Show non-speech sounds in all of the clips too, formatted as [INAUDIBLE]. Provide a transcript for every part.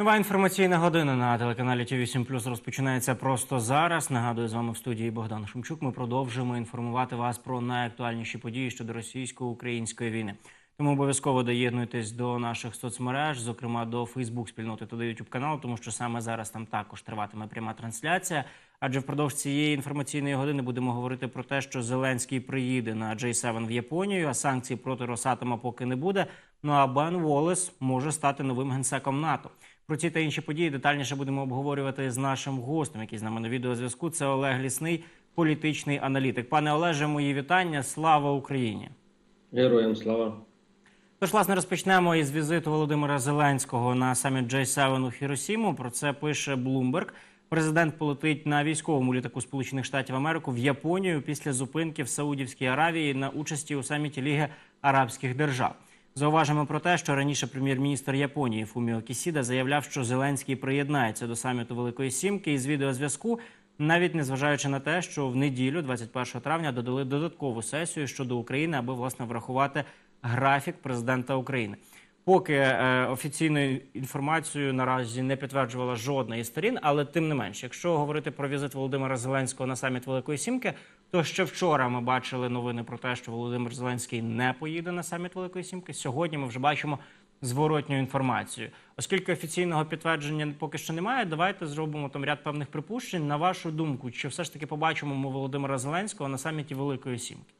Нова інформаційна година на телеканалі ті 8 розпочинається просто зараз. Нагадую, з вами в студії Богдан Шумчук. Ми продовжуємо інформувати вас про найактуальніші події щодо російсько-української війни. Тому обов'язково доєднуйтесь до наших соцмереж, зокрема до Фейсбук спільноти та до YouTube каналу, тому що саме зараз там також триватиме пряма трансляція. Адже впродовж цієї інформаційної години будемо говорити про те, що Зеленський приїде на J7 в Японію, а санкцій проти Росатома поки не буде. Ну а Бен Волес може стати новим генсеком НАТО. Про ці та інші події детальніше будемо обговорювати з нашим гостем, який з нами на відеозв'язку. Це Олег Лісний, політичний аналітик. Пане Олеже, мої вітання. Слава Україні! Героям слава. Тож, власне, розпочнемо із візиту Володимира Зеленського на саміт J7 у Хіросіму. Про це пише Bloomberg. Президент полетить на військовому літаку Сполучених Штатів Америки в Японію після зупинки в Саудівській Аравії на участі у саміті Ліги Арабських Держав. Зауважимо про те, що раніше прем'єр-міністр Японії Фуміо Кісіда заявляв, що Зеленський приєднається до саміту Великої Сімки із відеозв'язку, навіть незважаючи на те, що в неділю, 21 травня, додали додаткову сесію щодо України, аби власне врахувати графік президента України. Поки е, офіційною інформацією наразі не підтверджувала жодна із сторін, але тим не менш, якщо говорити про візит Володимира Зеленського на саміт Великої Сімки, то ще вчора ми бачили новини про те, що Володимир Зеленський не поїде на саміт Великої Сімки. Сьогодні ми вже бачимо зворотню інформацію. Оскільки офіційного підтвердження поки що немає, давайте зробимо там ряд певних припущень. На вашу думку, чи все ж таки побачимо ми Володимира Зеленського на саміті Великої Сімки?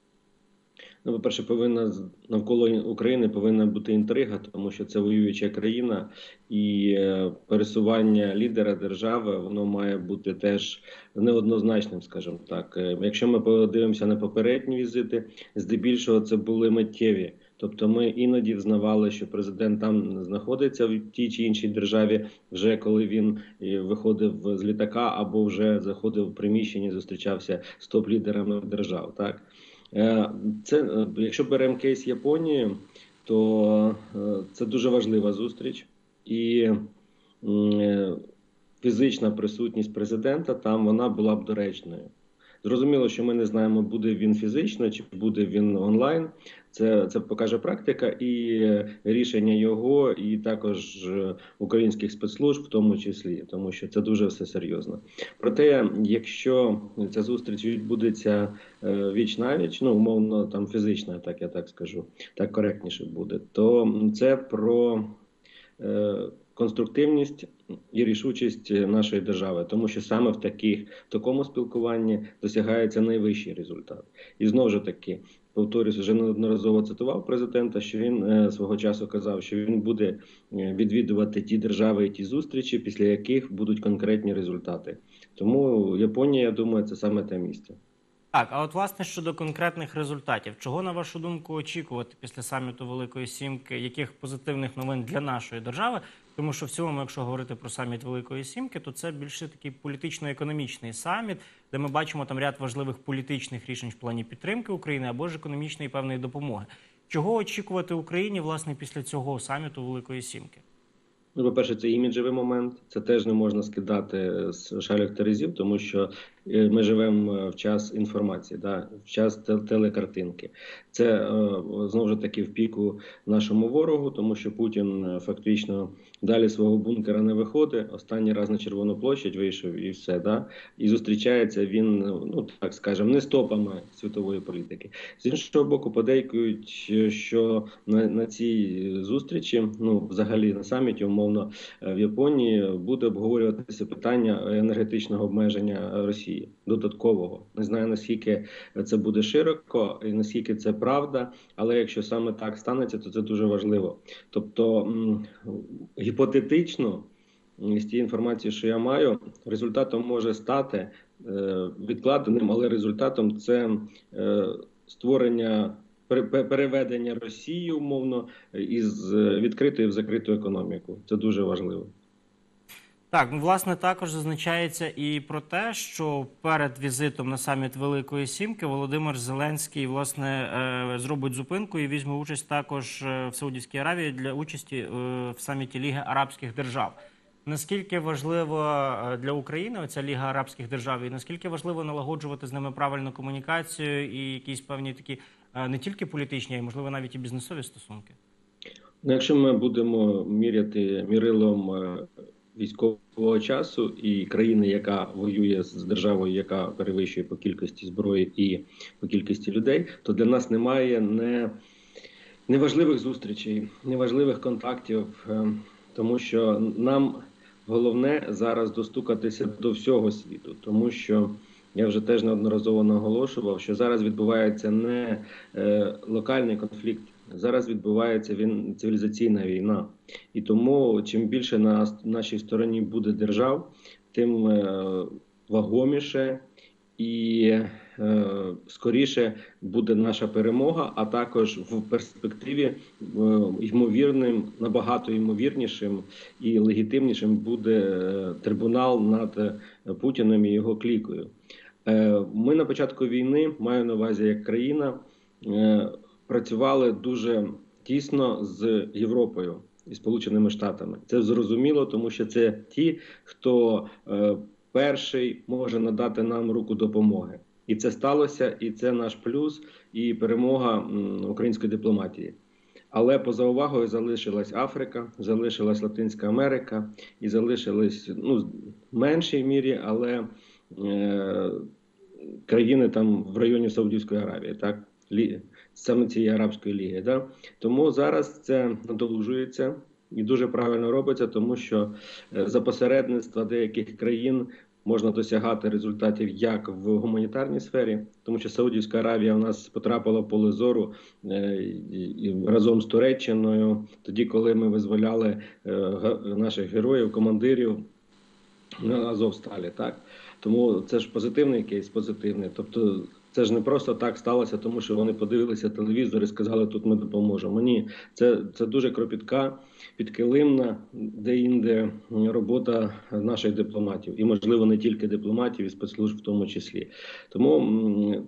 Ну, по-перше, повинна з- навколо України повинна бути інтрига, тому що це воююча країна, і е, пересування лідера держави воно має бути теж неоднозначним, скажімо так. Е, Якщо ми подивимося на попередні візити, здебільшого це були миттєві. Тобто ми іноді взнавали, що президент там знаходиться в тій чи іншій державі, вже коли він е, виходив з літака або вже заходив в приміщення, зустрічався з топ-лідерами держав. Так це е, якщо беремо кейс Японії, то е, це дуже важлива зустріч, і е, фізична присутність президента там вона була б доречною. Зрозуміло, що ми не знаємо, буде він фізично чи буде він онлайн. Це, це покаже практика і рішення його, і також е, українських спецслужб, в тому числі, тому що це дуже все серйозно. Проте, якщо ця зустріч відбудеться е, віч навіч, ну умовно там фізично, так я так скажу, так коректніше буде, то це про е, конструктивність і рішучість нашої держави, тому що саме в таких в такому спілкуванні досягається найвищий результат. І знову ж таки. Повторюсь, вже неодноразово цитував президента, що він е, свого часу казав, що він буде е, відвідувати ті держави і ті зустрічі, після яких будуть конкретні результати. Тому Японія, я думаю, це саме те місце. Так, а от власне щодо конкретних результатів, чого на вашу думку очікувати після саміту Великої Сімки, яких позитивних новин для нашої держави? Тому що в цілому, якщо говорити про саміт Великої Сімки, то це більше такий політично-економічний саміт, де ми бачимо там ряд важливих політичних рішень в плані підтримки України або ж економічної певної допомоги. Чого очікувати Україні власне після цього саміту Великої Сімки? Ну, по-перше, це іміджевий момент. Це теж не можна скидати з шалях терезів, тому що ми живемо в час інформації, да, в час телекартинки. Це е, знову ж таки в піку нашому ворогу, тому що Путін е, фактично далі свого бункера не виходить. Останній раз на Червону площадь вийшов і все. Да? І зустрічається він, ну так скажемо, не з топами світової політики. З іншого боку, подейкують, е, що на, на цій зустрічі, ну взагалі на саміті, умовно е, в Японії, буде обговорюватися питання енергетичного обмеження Росії додаткового. Не знаю наскільки це буде широко і наскільки це правда, але якщо саме так станеться, то це дуже важливо. Тобто гіпотетично. З тієї інформації, що я маю, результатом може стати е, відкладеним, але результатом це е, створення переведення Росії умовно із е, відкритої в закриту економіку. Це дуже важливо. Так, ну власне також зазначається і про те, що перед візитом на саміт Великої Сімки Володимир Зеленський власне е, зробить зупинку і візьме участь також е, в Саудівській Аравії для участі е, в саміті Ліги Арабських Держав. Наскільки важливо для України ця Ліга Арабських Держав, і наскільки важливо налагоджувати з ними правильну комунікацію і якісь певні такі не тільки політичні, а й можливо навіть і бізнесові стосунки? Ну, якщо ми будемо міряти мірилом військового часу і країни, яка воює з державою, яка перевищує по кількості зброї і по кількості людей, то для нас немає не, неважливих зустрічей, неважливих контактів, е, тому що нам головне зараз достукатися до всього світу, тому що. Я вже теж неодноразово наголошував, що зараз відбувається не е, локальний конфлікт, зараз відбувається він цивілізаційна війна, і тому чим більше на нашій стороні буде держав, тим е, вагоміше і е, скоріше буде наша перемога, а також в перспективі е, ймовірним, набагато ймовірнішим і легітимнішим буде трибунал над Путіним і його клікою. Ми на початку війни маю на увазі як країна. Працювали дуже тісно з Європою і Сполученими Штатами. Це зрозуміло, тому що це ті, хто е, перший може надати нам руку допомоги, і це сталося, і це наш плюс і перемога української дипломатії. Але поза увагою залишилась Африка, залишилась Латинська Америка і залишились ну в меншій мірі, але е, країни там в районі Саудівської Аравії, так лі саме цієї арабської ліги. Да? Тому зараз це надолужується і дуже правильно робиться, тому що е, за посередництва деяких країн можна досягати результатів як в гуманітарній сфері, тому що Саудівська Аравія у нас потрапила в поле зору е, разом з Туреччиною, тоді коли ми визволяли е, наших героїв, командирів на Азовсталі, так тому це ж позитивний кейс, позитивний. Тобто, це ж не просто так сталося, тому що вони подивилися телевізор і сказали, тут ми допоможемо. Ні, це, це дуже кропітка, підкилимна, де-інде робота наших дипломатів, і можливо не тільки дипломатів, і спецслужб в тому числі. Тому.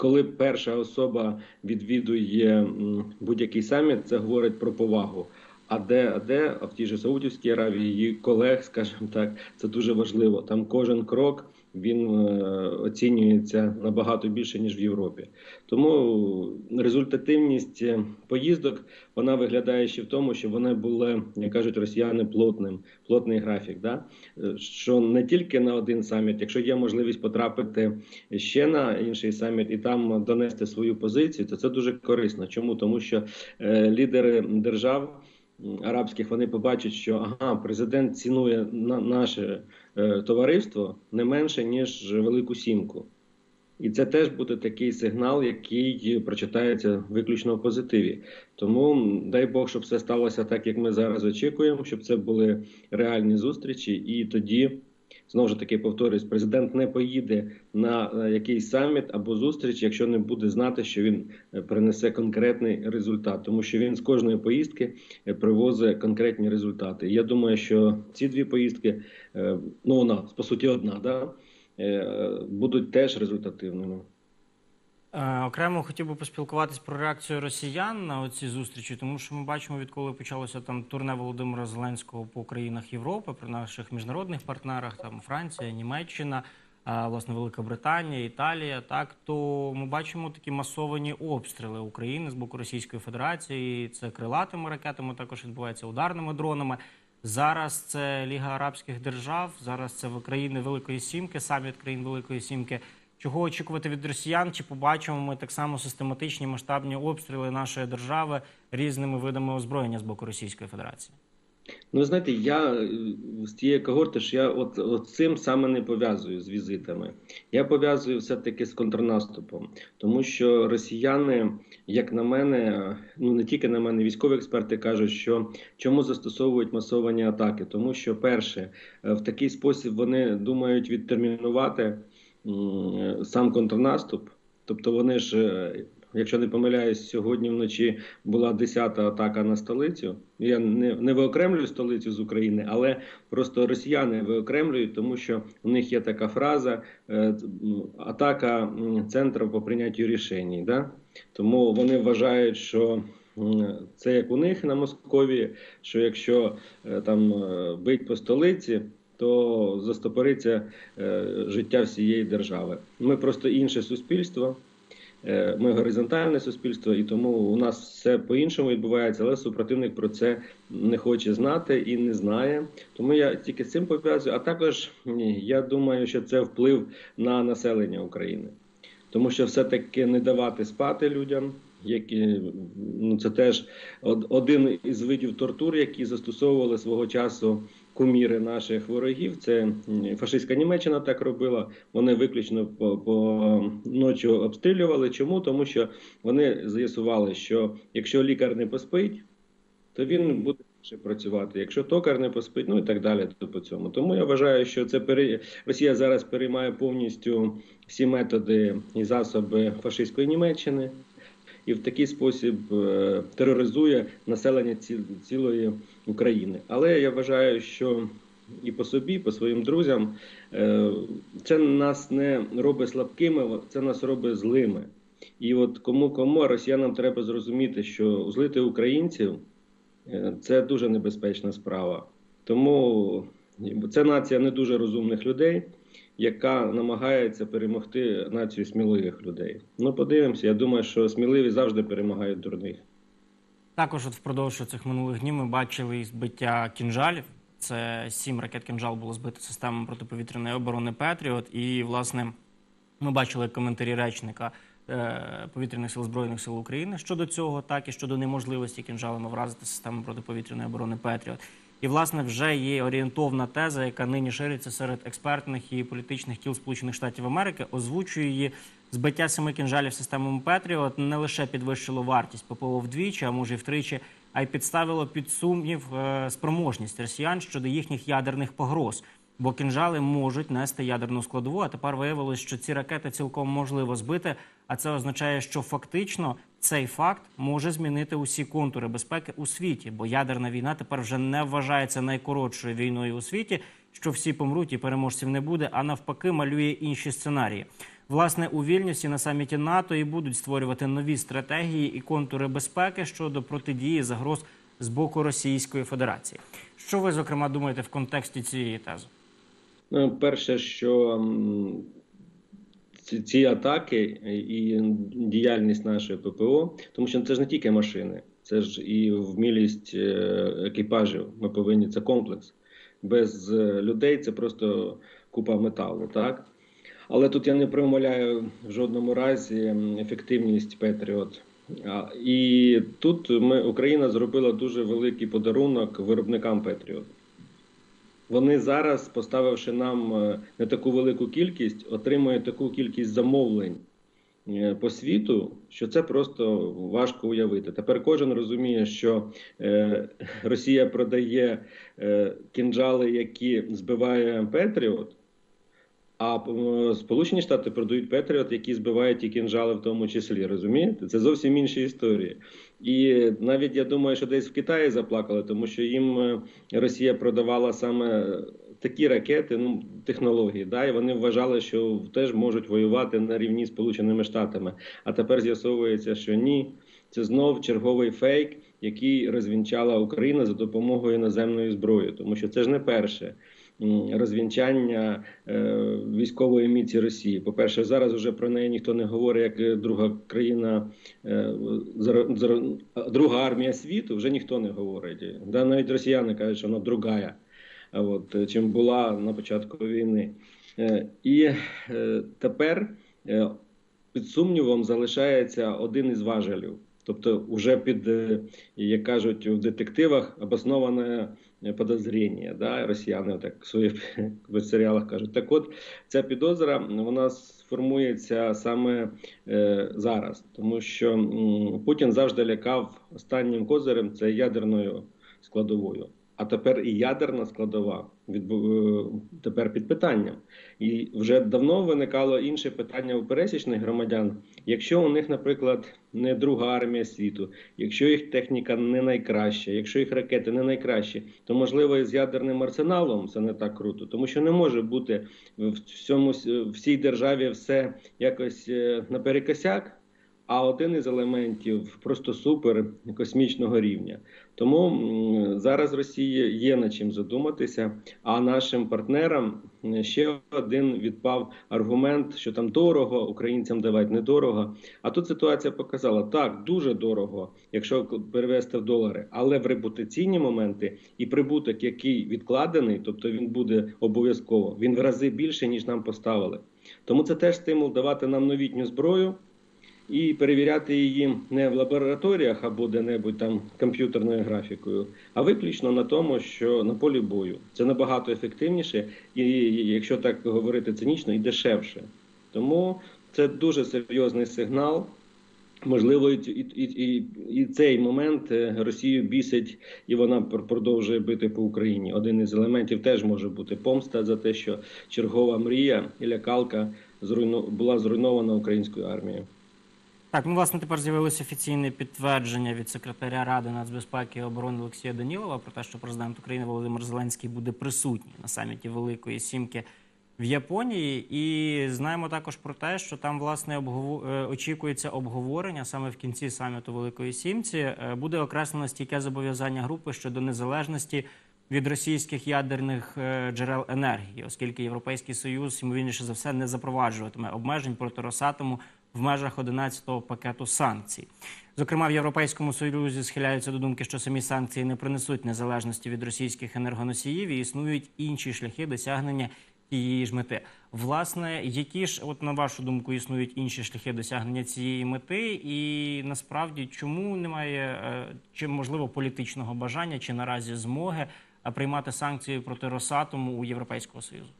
Коли перша особа відвідує будь-який саміт, це говорить про повагу. А де, а де а в тій же Саудівській Аравії її колег, скажімо так, це дуже важливо. Там кожен крок він е, оцінюється набагато більше ніж в Європі. Тому результативність е, поїздок вона виглядає ще в тому, що вони були, як кажуть росіяни, плотним, плотний графік. Да? Е, Що не тільки на один саміт, якщо є можливість потрапити ще на інший саміт і там донести свою позицію, то це дуже корисно. Чому? Тому що лідери держав арабських вони побачать, що ага, президент цінує на наше е, товариство не менше ніж Велику Сімку. І це теж буде такий сигнал, який прочитається виключно в позитиві. Тому дай Бог, щоб все сталося так, як ми зараз очікуємо, щоб це були реальні зустрічі, і тоді. Знову ж таки повторюсь, президент не поїде на е, якийсь саміт або зустріч, якщо не буде знати, що він е, принесе конкретний результат, тому що він з кожної поїздки е, привозить конкретні результати. Я думаю, що ці дві поїздки, ну вона по суті одна, да, будуть теж результативними. Е, Окремо хотів би поспілкуватись про реакцію росіян на оці зустрічі, тому що ми бачимо, відколи почалося там турне Володимира Зеленського по країнах Європи, при наших міжнародних партнерах, там Франція, Німеччина, власне Велика Британія, Італія. Так то ми бачимо такі масовані обстріли України з боку Російської Федерації. Це крилатими ракетами, також відбувається ударними дронами. Зараз це Ліга Арабських Держав, зараз це в- країни Великої Сімки, саміт країн Великої Сімки. Чого очікувати від росіян? Чи побачимо ми так само систематичні масштабні обстріли нашої держави різними видами озброєння з боку Російської Федерації? Ну, знаєте, я е, з тієї когорти ж я от, от цим саме не пов'язую з візитами. Я пов'язую все-таки з контрнаступом, тому що росіяни, як на мене, ну не тільки на мене, військові експерти кажуть, що чому застосовують масовані атаки, тому що перше, е, в такий спосіб вони думають відтермінувати сам контрнаступ, тобто вони ж. е, Якщо не помиляюсь, сьогодні вночі була 10-та атака на столицю. Я не, не виокремлюю столицю з України, але просто росіяни виокремлюють, тому що у них є така фраза е, атака центру по прийняттю рішень. Да? Тому вони вважають, що це як у них на Москові, що якщо е, там бить по столиці. То застопориться е, життя всієї держави. Ми просто інше суспільство, Е, Ми горизонтальне суспільство, і тому у нас все по-іншому відбувається, але супротивник про це не хоче знати і не знає. Тому я тільки з цим пов'язую. А також я думаю, що це вплив на населення України, тому що все-таки не давати спати людям. Які ну це теж один із видів тортур, які застосовували свого часу куміри наших ворогів. Це фашистська Німеччина так робила. Вони виключно по, по ночі обстрілювали. Чому? Тому що вони з'ясували, що якщо лікар не поспить, то він буде ще працювати. Якщо токар не поспить, ну і так далі. То по цьому. Тому я вважаю, що це пере... Росія зараз переймає повністю всі методи і засоби фашистської Німеччини. І в такий спосіб е, тероризує населення цілої України. Але я вважаю, що і по собі, по своїм друзям, е, це нас не робить слабкими, це нас робить злими. І от кому кому росіянам треба зрозуміти, що злити українців е, це дуже небезпечна справа. Тому це нація не дуже розумних людей, яка намагається перемогти націю сміливих людей. Ну, подивимося. Я думаю, що сміливі завжди перемагають дурних. Також от впродовж цих минулих днів ми бачили і збиття кінжалів. Це сім ракет кінжал було збито системами протиповітряної оборони Петріот. І, власне, ми бачили коментарі речника е, повітряних сил збройних сил України щодо цього, так і щодо неможливості кінжалами вразити систему протиповітряної оборони Петріот. І, власне, вже є орієнтовна теза, яка нині шириться серед експертних і політичних кіл Сполучених Штатів Америки, озвучує її збиття семи кінжалів системами Петріот не лише підвищило вартість ППО вдвічі, а може й втричі, а й підставило під сумнів е, спроможність росіян щодо їхніх ядерних погроз. Бо кінжали можуть нести ядерну складову. А тепер виявилось, що ці ракети цілком можливо збити. А це означає, що фактично цей факт може змінити усі контури безпеки у світі, бо ядерна війна тепер вже не вважається найкоротшою війною у світі, що всі помруть і переможців не буде, а навпаки, малює інші сценарії. Власне, у Вільнюсі на саміті НАТО і будуть створювати нові стратегії і контури безпеки щодо протидії загроз з боку Російської Федерації. Що ви зокрема думаєте в контексті цієї тези? Ну, перше, що ці, атаки і діяльність нашої ППО, тому що це ж не тільки машини, це ж і вмілість е, екіпажів. Ми повинні це комплекс. Без е, людей це просто купа металу, так? Але тут я не промовляю в жодному разі ефективність Петріот. І тут ми, Україна зробила дуже великий подарунок виробникам Петріот. Вони зараз, поставивши нам е, не таку велику кількість, отримують таку кількість замовлень е, по світу, що це просто важко уявити. Тепер кожен розуміє, що е, [LAUGHS] Росія продає кінжали, які збиває Петріот. А е, Сполучені Штати продають Петріот, які збивають і кінжали в тому числі. Розумієте? Це зовсім інші історії. І навіть я думаю, що десь в Китаї заплакали, тому що їм е, Росія продавала саме такі ракети, ну технології. Да, і вони вважали, що теж можуть воювати на рівні з Сполученими Штатами. А тепер з'ясовується, що ні. Це знов черговий фейк, який розвінчала Україна за допомогою іноземної зброї, тому що це ж не перше розвінчання е, військової міці Росії. По-перше, зараз вже про неї ніхто не говорить як друга країна, е, друга армія світу. Вже ніхто не говорить. Да, навіть росіяни кажуть, що вона другая, от чим була на початку війни. Е, І тепер під сумнівом залишається один із важелів. Тобто, вже під, е, як кажуть в детективах, обосноване подозріння. Да? Росіяни так в своїх [LAUGHS] в серіалах кажуть. Так от, ця підозра вона сформується саме е, зараз, тому що м, Путін завжди лякав останнім козирем це ядерною складовою. А тепер і ядерна складова відбу- е, тепер під питанням. І вже давно виникало інше питання у пересічних громадян. Якщо у них, наприклад, не друга армія світу, якщо їх техніка не найкраща, якщо їх ракети не найкращі, то можливо і з ядерним арсеналом це не так круто, тому що не може бути в цьому всій державі все якось е, наперекосяк. А один із елементів просто супер космічного рівня. Тому зараз Росія є над чим задуматися. А нашим партнерам ще один відпав аргумент, що там дорого, українцям давати недорого. А тут ситуація показала так, дуже дорого, якщо перевести в долари, але в репутаційні моменти і прибуток, який відкладений, тобто він буде обов'язково, він в рази більше ніж нам поставили. Тому це теж стимул давати нам новітню зброю і перевіряти її не в лабораторіях або де-небудь там комп'ютерною графікою, а виключно на тому, що на полі бою це набагато ефективніше, і якщо так говорити цинічно, і дешевше. Тому це дуже серйозний сигнал. Можливо, і, і, і, і цей момент е, Росію бісить, і вона продовжує бити по Україні. Один із елементів теж може бути помста за те, що чергова мрія і лякалка зруйну... була зруйнована українською армією. Так, ну власне тепер з'явилося офіційне підтвердження від секретаря Ради нацбезпеки і оборони Олексія Данілова про те, що президент України Володимир Зеленський буде присутній на саміті Великої Сімки в Японії. І знаємо також про те, що там власне обгово... е, очікується обговорення саме в кінці саміту Великої Сімці. Е, Буде окреслено стійке зобов'язання групи щодо незалежності від російських ядерних е, джерел енергії, оскільки Європейський Союз ймовірніше за все не запроваджуватиме обмежень проти Росатому в межах 11-го пакету санкцій. Зокрема, в Європейському Союзі схиляються до думки, що самі санкції не принесуть незалежності від російських енергоносіїв і існують інші шляхи досягнення тієї ж мети. Власне, які ж, от на вашу думку, існують інші шляхи досягнення цієї мети, і насправді чому немає е, чи можливо політичного бажання, чи наразі змоги е, приймати санкції проти Росатому у Європейського Союзу?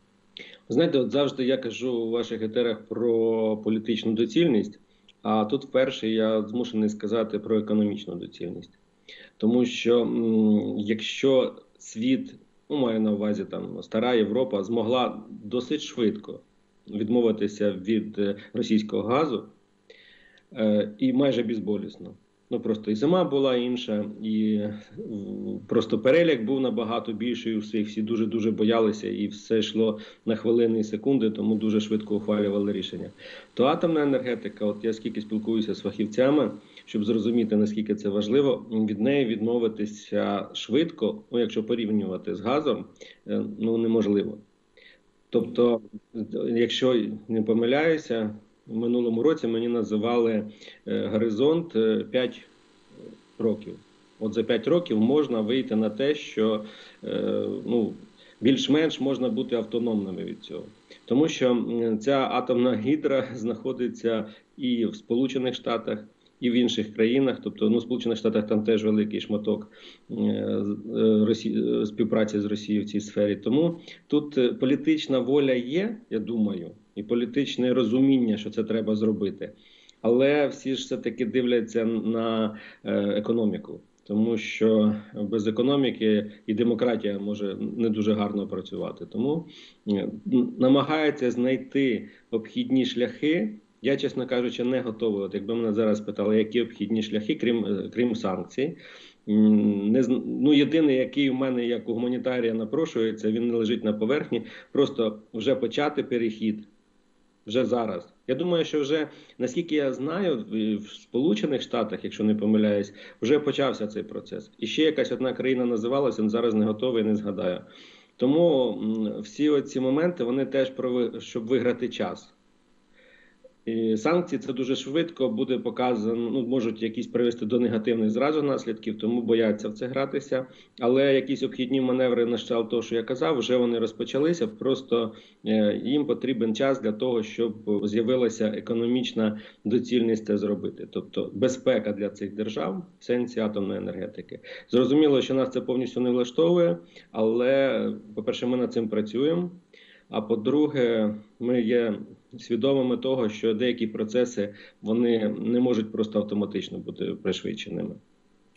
Знаєте, от завжди я кажу у ваших етерах про політичну доцільність, а тут вперше я змушений сказати про економічну доцільність. Тому що якщо світ, ну маю на увазі там стара Європа, змогла досить швидко відмовитися від е, російського газу е, і майже безболісно. Ну просто і зима була інша, і просто переляк був набагато більший. у всіх всі дуже дуже боялися, і все йшло на хвилини і секунди, тому дуже швидко ухвалювали рішення. То атомна енергетика, от я скільки спілкуюся з фахівцями, щоб зрозуміти наскільки це важливо, від неї відмовитися швидко, ну якщо порівнювати з газом, е, ну неможливо. Тобто, якщо не помиляюся, в минулому році мені називали е, горизонт е, 5 років. От за 5 років можна вийти на те, що е, ну, більш-менш можна бути автономними від цього. Тому що ця атомна гідра [LAUGHS] знаходиться і в Сполучених Штатах, і в інших країнах. Тобто, ну, в Сполучених Штатах там теж великий шматок е, е, е, співпраці з Росією в цій сфері. Тому тут е, політична воля є, я думаю, і політичне розуміння, що це треба зробити. Але всі ж все-таки дивляться на е, економіку. Тому що без економіки і демократія може не дуже гарно працювати. Тому е, намагається знайти обхідні шляхи. Я, чесно кажучи, не готовий. От якби мене зараз питали, які обхідні шляхи, крім, е, крім санкцій. Не, ну, єдиний, який у мене як у гуманітарія напрошується, він не лежить на поверхні. Просто вже почати перехід вже зараз. Я думаю, що вже наскільки я знаю, в Сполучених Штатах, якщо не помиляюсь, вже почався цей процес. І ще якась одна країна називалася, зараз не готовий, не згадаю. Тому всі оці моменти вони теж про щоб виграти час. І санкції це дуже швидко буде показано. Ну можуть якісь привести до негативних зразу наслідків, тому бояться в це гратися. Але якісь обхідні маневри на кшталт того, що я казав, вже вони розпочалися. Просто е, їм потрібен час для того, щоб з'явилася економічна доцільність це зробити, тобто безпека для цих держав в сенсі атомної енергетики. Зрозуміло, що нас це повністю не влаштовує, але по-перше, ми над цим працюємо. А по-друге, ми є свідомими того, що деякі процеси вони не можуть просто автоматично бути пришвидшеними.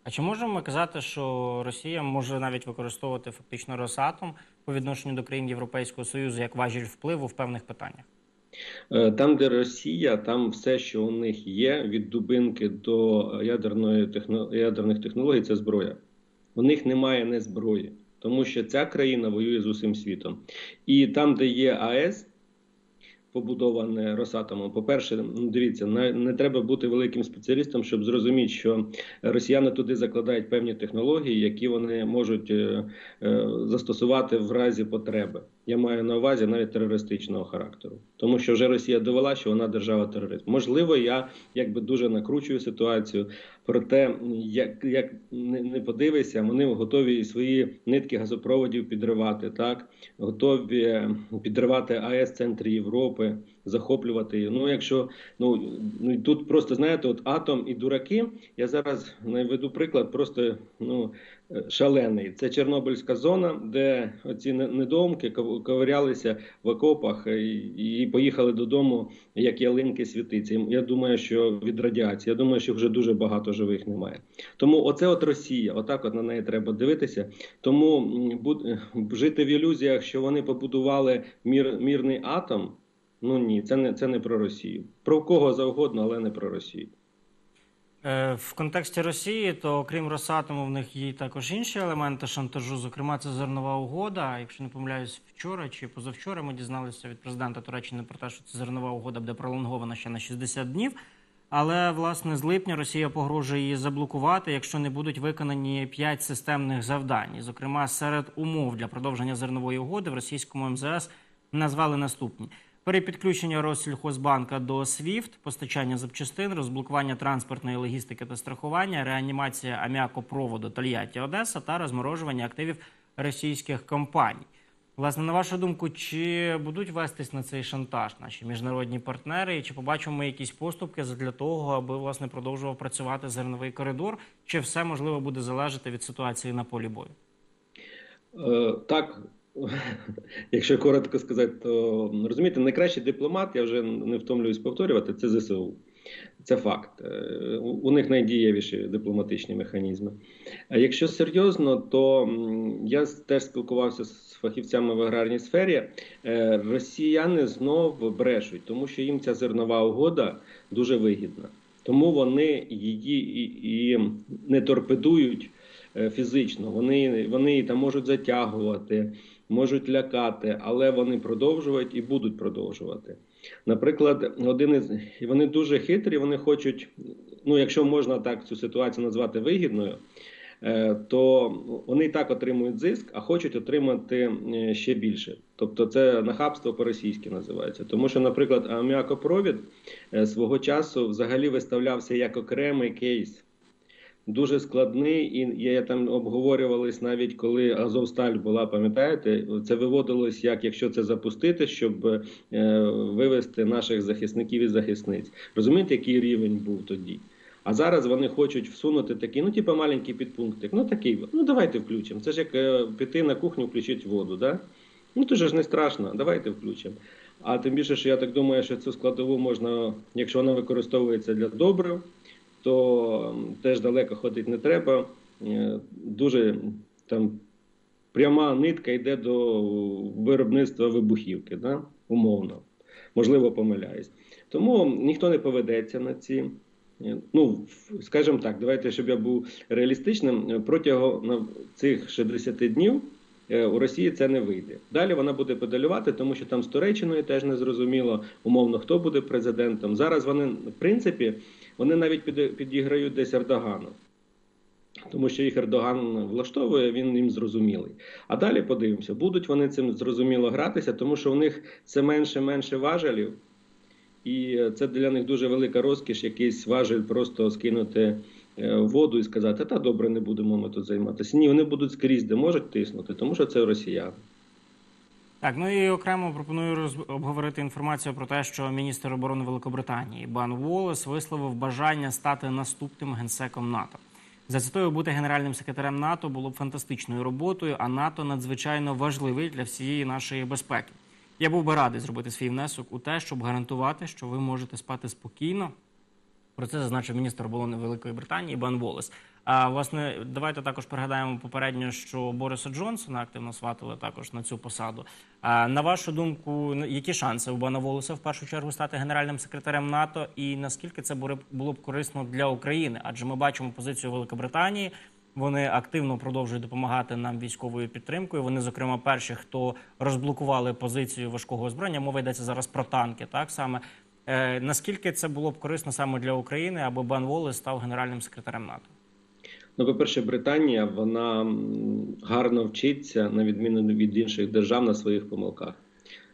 А чи можемо ми казати, що Росія може навіть використовувати фактично Росатом по відношенню до країн Європейського Союзу як важіль впливу в певних питаннях? Е, Там, де Росія, там все, що у них є, від дубинки до ядерної техно... ядерних технологій, це зброя. У них немає не зброї, тому що ця країна воює з усім світом. І там, де є АЕС, побудоване Росатомом. По-перше, ну, дивіться, не, не треба бути великим спеціалістом, щоб зрозуміти, що росіяни туди закладають певні технології, які вони можуть е, е, застосувати в разі потреби. Я маю на увазі навіть терористичного характеру, тому що вже Росія довела, що вона держава терорист. Можливо, я якби дуже накручую ситуацію. Проте, як, як не, не подивися, вони готові свої нитки газопроводів підривати, так готові підривати АЕС центрі Європи, захоплювати її. Ну, якщо ну, ну тут просто знаєте, от атом і дураки. Я зараз наведу приклад, просто ну шалений. Це Чорнобильська зона, де не- недоумки ков- ковирялися в окопах е, і, поїхали додому, як ялинки світиці. Я думаю, що від радіації. Я думаю, що вже дуже багато живих немає. Тому оце от Росія, отак от на неї треба дивитися. Тому е, жити в ілюзіях, що вони побудували мір, мірний атом. Ну ні, це не це не про Росію. Про кого завгодно, але не про Росію. Е, В контексті Росії, то крім Росатому, в них є також інші елементи шантажу. Зокрема, це зернова угода. Якщо не помиляюсь, вчора чи позавчора ми дізналися від президента Туреччини про те, що ця зернова угода буде пролонгована ще на 60 днів. Але власне з липня Росія погрожує її заблокувати, якщо не будуть виконані п'ять системних завдань. Зокрема, серед умов для продовження зернової угоди в російському МЗС назвали наступні: перепідключення Россільхозбанка до SWIFT, постачання запчастин, розблокування транспортної логістики та страхування, реанімація аміакопроводу Тольятті Одеса та розморожування активів російських компаній. Власне, на вашу думку, чи будуть вестись на цей шантаж наші міжнародні партнери, і чи побачимо ми якісь поступки для того, аби власне продовжував працювати зерновий коридор, чи все можливо буде залежати від ситуації на полі бою? Е, так, [LAUGHS] якщо коротко сказати, то розумієте, найкращий дипломат, я вже не втомлююсь повторювати, це ЗСУ. Це факт. Е, У них найдієвіші дипломатичні механізми. А якщо серйозно, то я теж спілкувався з фахівцями в аграрній сфері. Е, Росіяни знов брешуть, тому що їм ця зернова угода дуже вигідна. Тому вони її і, не торпедують е, фізично. Вони, вони там можуть затягувати, можуть лякати, але вони продовжують і будуть продовжувати. Наприклад, один із вони дуже хитрі. Вони хочуть, ну якщо можна так цю ситуацію назвати вигідною, е, то вони і так отримують зиск, а хочуть отримати е, ще більше. Тобто це нахабство по-російськи називається. Тому що, наприклад, аміакопровід е, свого часу взагалі виставлявся як окремий кейс. Дуже складний, і я там обговорювались навіть коли Азовсталь була, пам'ятаєте, це виводилось як якщо це запустити, щоб е, вивести наших захисників і захисниць. Розумієте, який рівень був тоді? А зараз вони хочуть всунути такий, ну типу маленький підпунктик. Ну такий, ну давайте включимо. Це ж як е, піти на кухню, включити воду, да? Ну то ж не страшно, давайте включимо. А тим більше, що я так думаю, що цю складову можна, якщо вона використовується для добрив, то теж далеко ходити не треба. Е, Дуже там пряма нитка йде до виробництва вибухівки, да? умовно. Можливо, помиляюсь. Тому ніхто не поведеться на ці. е, Ну, скажімо так, давайте, щоб я був реалістичним, е, протягом цих 60 днів у Росії це не вийде. Далі вона буде педалювати, тому що там з Туреччиною теж не зрозуміло, умовно, хто буде президентом. Зараз вони, в принципі, вони навіть підіграють десь Ердогану. Тому що їх Ердоган влаштовує, він їм зрозумілий. А далі подивимося, будуть вони цим зрозуміло гратися, тому що в них це менше-менше важелів, і це для них дуже велика розкіш, якийсь важель просто скинути е, воду і сказати, та добре, не будемо ми тут займатися. Ні, вони будуть скрізь, де можуть тиснути, тому що це росіяни. Так, ну і окремо пропоную роз... обговорити інформацію про те, що міністр оборони Великобританії Бан Волес висловив бажання стати наступним генсеком НАТО. Зацитую, бути генеральним секретарем НАТО було б фантастичною роботою, а НАТО надзвичайно важливий для всієї нашої безпеки. Я був би радий зробити свій внесок у те, щоб гарантувати, що ви можете спати спокійно. Про це зазначив міністр оборони Великої Британії Бен Волес. А власне, давайте також пригадаємо попередньо, що Бориса Джонсона активно сватили також на цю посаду. А на вашу думку, які шанси у Бена Волеса в першу чергу стати генеральним секретарем НАТО, і наскільки це було б- корисно для України? Адже ми бачимо позицію Великобританії, Вони активно продовжують допомагати нам військовою підтримкою. Вони, зокрема, перші, хто розблокували позицію важкого озброєння. Мова йдеться зараз про танки. Так саме е, наскільки це було б корисно саме для України, аби Бен Волес став генеральним секретарем НАТО? Ну, по-перше, Британія вона гарно вчиться на відміну від інших держав на своїх помилках.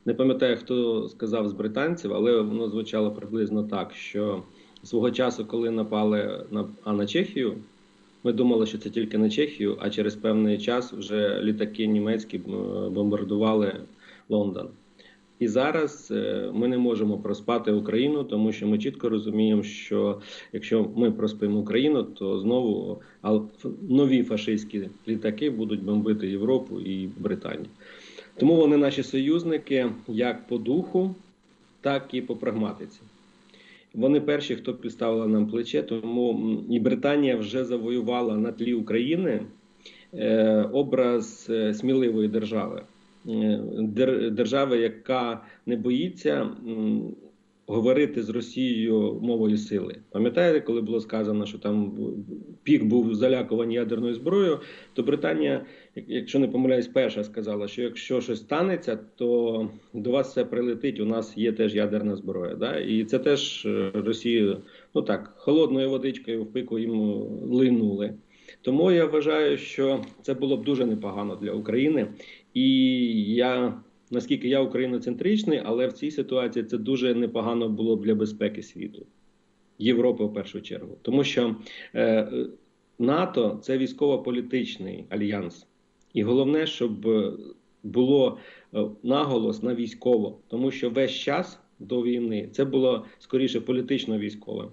Не пам'ятаю, хто сказав з британців, але воно звучало приблизно так, що свого часу, коли напали на, а на Чехію, ми думали, що це тільки на Чехію, а через певний час вже літаки німецькі бомбардували Лондон. І зараз е, ми не можемо проспати Україну, тому що ми чітко розуміємо, що якщо ми проспимо Україну, то знову нові фашистські літаки будуть бомбити Європу і Британію. Тому вони наші союзники як по духу, так і по прагматиці. Вони перші, хто підставили нам плече, тому і Британія вже завоювала на тлі України е, образ е, сміливої держави. Е, дер- держави, яка не боїться говорити з Росією мовою сили. Пам'ятаєте, коли було сказано, що там пік був залякуваний ядерною зброєю, то Британія, якщо не помиляюсь, перша сказала, що якщо щось станеться, то до вас все прилетить. У нас є теж ядерна зброя. Да? І це теж е, Росію, ну так, холодною водичкою в пику їм линули. Тому я вважаю, що це було б дуже непогано для України. І я наскільки я україноцентричний, але в цій ситуації це дуже непогано було б для безпеки світу, Європи в першу чергу. Тому що е, НАТО це військово-політичний альянс. І головне, щоб е, було е, наголос на військово, тому що весь час до війни це було скоріше політично-військове.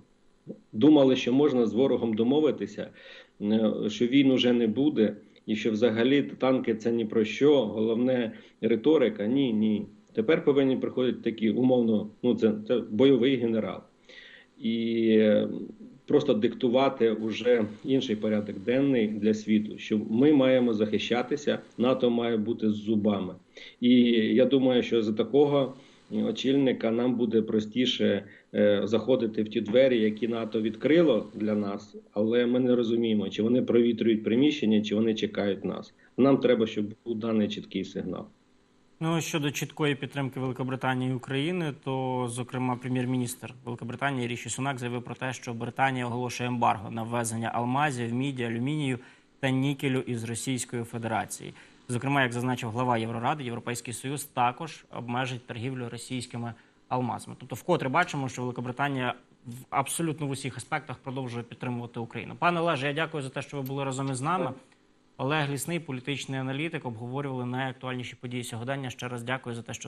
Думали, що можна з ворогом домовитися, е, що війн уже не буде, і що взагалі танки це ні про що. Головне риторика. Ні, ні. Тепер повинні приходити такі умовно, ну це, це бойовий генерал. І е, просто диктувати уже інший порядок денний для світу, що ми маємо захищатися, НАТО має бути з зубами. І я думаю, що за такого очільника нам буде простіше заходити в ті двері, які НАТО відкрило для нас, але ми не розуміємо, чи вони провітрюють приміщення, чи вони чекають нас. Нам треба, щоб був даний чіткий сигнал. Ну щодо чіткої підтримки Великобританії і України, то зокрема прем'єр-міністр Великобританії Ріші Сунак заявив про те, що Британія оголошує ембарго на ввезення алмазів, міді, алюмінію та нікелю із Російської Федерації. Зокрема, як зазначив глава Євроради, Європейський Союз також обмежить торгівлю російськими алмазами. Тобто, вкотре бачимо, що Великобританія в абсолютно в усіх аспектах продовжує підтримувати Україну. Пане Олеже, я дякую за те, що ви були разом із нами. Олег Лісний, політичний аналітик, обговорювали найактуальніші події сьогодення. Ще раз дякую за те, що